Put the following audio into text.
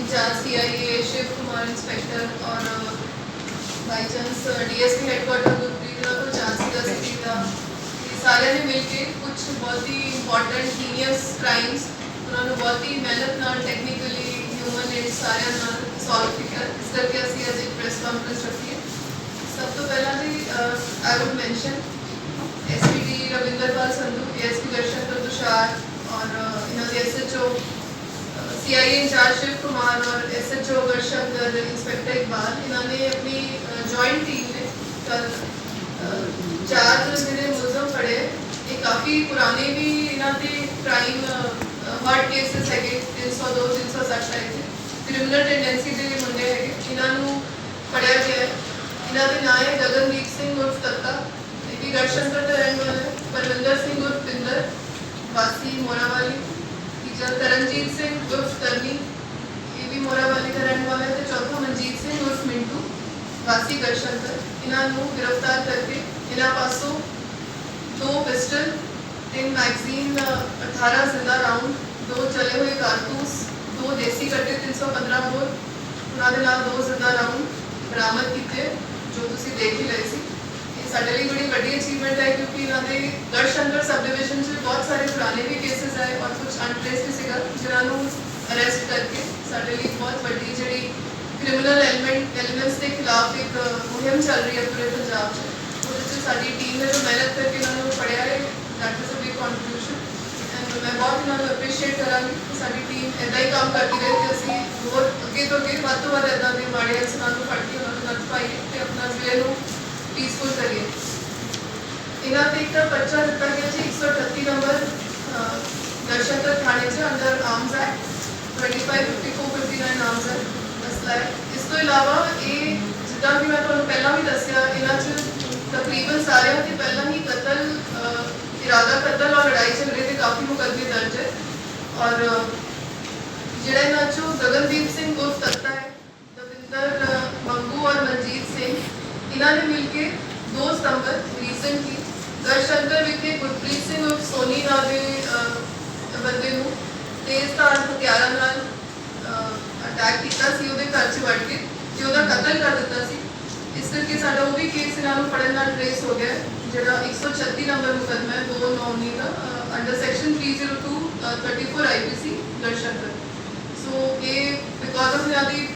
In-charge CIA Shiv Kumar inspector और by chance DSP headquarters Gurpreet सारे ने मिलके कुछ बहुत ही इंपॉर्टेंट सीनियस बहुत ही मेहनत ਨਾਲ ਟੈਕਨੀਕਲੀ ਹਿਊਮਨ ਏਡ ਸਾਰਿਆਂ ਨਾਲ ਸੋਲਵ ਕੀਤਾ ਇਸ ਕਰਕੇ ਅਸੀਂ ਅੱਜ ਇੱਕ ਪ੍ਰੈਸ ਕਾਨਫਰੰਸ ਰੱਖੀ ਹੈ ਸਭ ਤੋਂ ਪਹਿਲਾਂ ਦੀ I would mention SPD Ravinderpal Sandhu SP Darshan Tushar CIA in-charge Shiv Kumar ਔਰ ਐਸਐਚਓ ਗਰਸ਼ੰਕਰ ਇੰਸਪੈਕਟਰ ਇਕਬਾਲ ਇਹਨਾਂ ਨੇ ਆਪਣੀ ਜੁਆਇੰਟ ਟੀਮ ਨੇ ਕੱਲ ਚਾਰ ਜਿਹੜੇ ਮੁਲਜ਼ਮ ਫੜੇ ਇਹ ਕਾਫੀ ਪੁਰਾਣੇ ਵੀ ਇਹਨਾਂ ਤੇ ਕ੍ਰਾਈਮ ਹਰਡ ਕੇਸਸ ਹੈਗੇ 302 360 ਹੈਗੇ ਕ੍ਰਿਮੀਨਲ ਟੈਂਡੈਂਸੀ ਮੁੰਡੇ ਹੈਗੇ ਇਹਨਾਂ ਨੂੰ ਫੜਿਆ ਗਿਆ ਇਹਨਾਂ ਦੇ ਨਾਂ ਹੈ ਗਗਨਦੀਪ ਸਿੰਘ ਉਰਫ ਦਾ ਰਹਿਣ ਵਾਲਾ ਇਹਨਾਂ ਨੂੰ ਗ੍ਰਿਫਤਾਰ ਕਰਕੇ ਇਹਨਾਂ ਪਾਸੋਂ ਦੋ ਪਿਸਟਲ, ਤਿੰਨ ਮੈਗਜ਼ੀਨ 18 ਜ਼ਿੰਦਾ ਰਾਉਂਡ, ਦੋ ਚਲੇ ਹੋਏ ਕਾਰਤੂਸ, ਦੋ ਦੇਸੀ ਕੱਟੇ 315 ਬੋਰ, ਉਹਨਾਂ ਦੇ ਨਾਲ ਦੋ ਜ਼ਿੰਦਾ ਰਾਉਂਡ ਬਰਾਮਦ ਕੀਤੇ, ਜੋ ਤੁਸੀਂ ਦੇਖ ਹੀ ਲਏ ਸੀ। ਇਹ ਸਾਡੇ ਲਈ ਬੜੀ ਵੱਡੀ ਅਚੀਵਮੈਂਟ ਹੈ, ਕਿਉਂਕਿ ਇਹਨਾਂ ਦੇ ਗੜਸ਼ੰਕਰ ਸਬ ਡਿਵੀਜ਼ਨ 'ਚ ਬਹੁਤ ਸਾਰੇ ਪੁਰਾਣੇ ਵੀ ਕੇਸਿਸ ਆਏ ਔਰ ਕੁਝ ਅਨਟ੍ਰੇਸ ਵੀ ਸੀਗਾ, ਜਿਨ੍ਹਾਂ ਨੂੰ ਅਰੈਸਟ ਕਰਕੇ ਸਾਡੇ ਲਈ ਬਹੁਤ ਵੱਡੀ ਜਿਹੜੀ ਕ੍ਰਿਮੀਨਲ ਐਲੀਮੈਂਟ ਐਲੀਮੈਂਟਸ ਦੇ ਖਿਲਾਫ ਇੱਕ ਮੁਹਿੰਮ ਚੱਲ ਰਹੀ ਹੈ ਪੂਰੇ ਪੰਜਾਬ 'ਚ ਉਹਦੇ 'ਚ ਸਾਡੀ ਟੀਮ ਨੇ ਜੋ ਮਿਹਨਤ ਕਰਕੇ ਇਹਨਾਂ ਨੂੰ ਫੜਿਆ ਹੈ that is a big contribution and ਮੈਂ ਬਹੁਤ ਇਹਨਾਂ ਨੂੰ ਅਪਰੀਸ਼ੀਏਟ ਕਰਾਂਗੀ ਕਿ ਸਾਡੀ ਟੀਮ ਇਦਾਂ ਹੀ ਕੰਮ ਕਰਦੀ ਰਹੇ ਤੇ ਅਸੀਂ ਹੋਰ ਅੱਗੇ ਤੋਂ ਅੱਗੇ ਵੱਧ ਤੋਂ ਵੱਧ ਇਦਾਂ ਦੇ ਮਾੜੇ ਅਨਸਰਾਂ ਨੂੰ ਫੜ ਕੇ ਉਹਨਾਂ ਨੂੰ ਨੱਥ ਪਾਈਏ ਤੇ ਆਪਣਾ ਜ਼ਿਲ੍ਹੇ ਨੂੰ ਪੀਸਫੁਲ ਕਰੀਏ। ਇਹਨਾਂ ਤੇ ਇੱਕ ਪਰਚਾ ਦਿੱਤਾ ਗਿਆ ਸੀ 138 ਨੰਬਰ ਦਰਸ਼ਕਰ ਥਾਣੇ 'ਚ under arms act 255459 arms act ਮਸਲਾ ਹੈ। ਇਸ ਤੋਂ ਇਲਾਵਾ ਇਹ ਜਿੱਦਾਂ ਕਿ ਮੈਂ ਤੁਹਾਨੂੰ ਪਹਿਲਾਂ ਵੀ ਦੱਸਿਆ ਇਹਨਾਂ 'ਚ ਤਕਰੀਬਨ ਸਾਰਿਆਂ ਤੇ ਪਹਿਲਾਂ ਹੀ ਕਤਲ ਇਰਾਦਾ ਕਤਲ ਔਰ ਲੜਾਈ ਝਗੜੇ ਦੇ ਕਾਫੀ ਮੁਕੱਦਮੇ ਦਰਜ ਹੈ। ਔਰ, ਜਿਹੜਾ ਇਹਨਾਂ 'ਚੋਂ ਗਗਨਦੀਪ ਸਿੰਘ ਉਰਫ ਤੱਤਾ ਹੈ, ਦਵਿੰਦਰ ਮੰਗੂ ਔਰ ਮਨਜੀਤ ਸਿੰਘ, ਇਹਨਾਂ ਨੇ ਮਿਲ ਕੇ 2 ਸਤੰਬਰ ਰੀਸੈਂਟਲੀ ਗੜਸ਼ੰਕਰ ਵਿਖੇ ਗੁਰਪ੍ਰੀਤ ਸਿੰਘ ਉਰਫ ਸੋਨੀ ਨਾਂ ਦੇ ਬੰਦੇ ਨੂੰ ਤੇਜ਼ ਧਾਰ ਹਥਿਆਰਾਂ ਨਾਲ ਅਟੈਕ ਕੀਤਾ ਸੀ, ਉਹਦੇ ਘਰ 'ਚ ਵੜ ਕੇ ਤੇ ਉਹਦਾ ਕਤਲ ਕਰ ਦਿੱਤਾ ਸੀ। ਇਸ ਕਰਕੇ ਸਾਡਾ ਉਹ ਵੀ ਕੇਸ ਇਹਨਾਂ ਨੂੰ ਫੜਨ ਨਾਲ ਟ੍ਰੇਸ ਹੋ ਗਿਆ ਹੈ, ਜਿਹੜਾ 136 ਨੰਬਰ ਮੁਕੱਦਮਾ ਹੈ 299 ਦਾ under section 302 34 IPC Garhshankar so ਇਹ ਬਿਕੋਜ਼ ਆਫ ਇਹਨਾਂ ਦੀ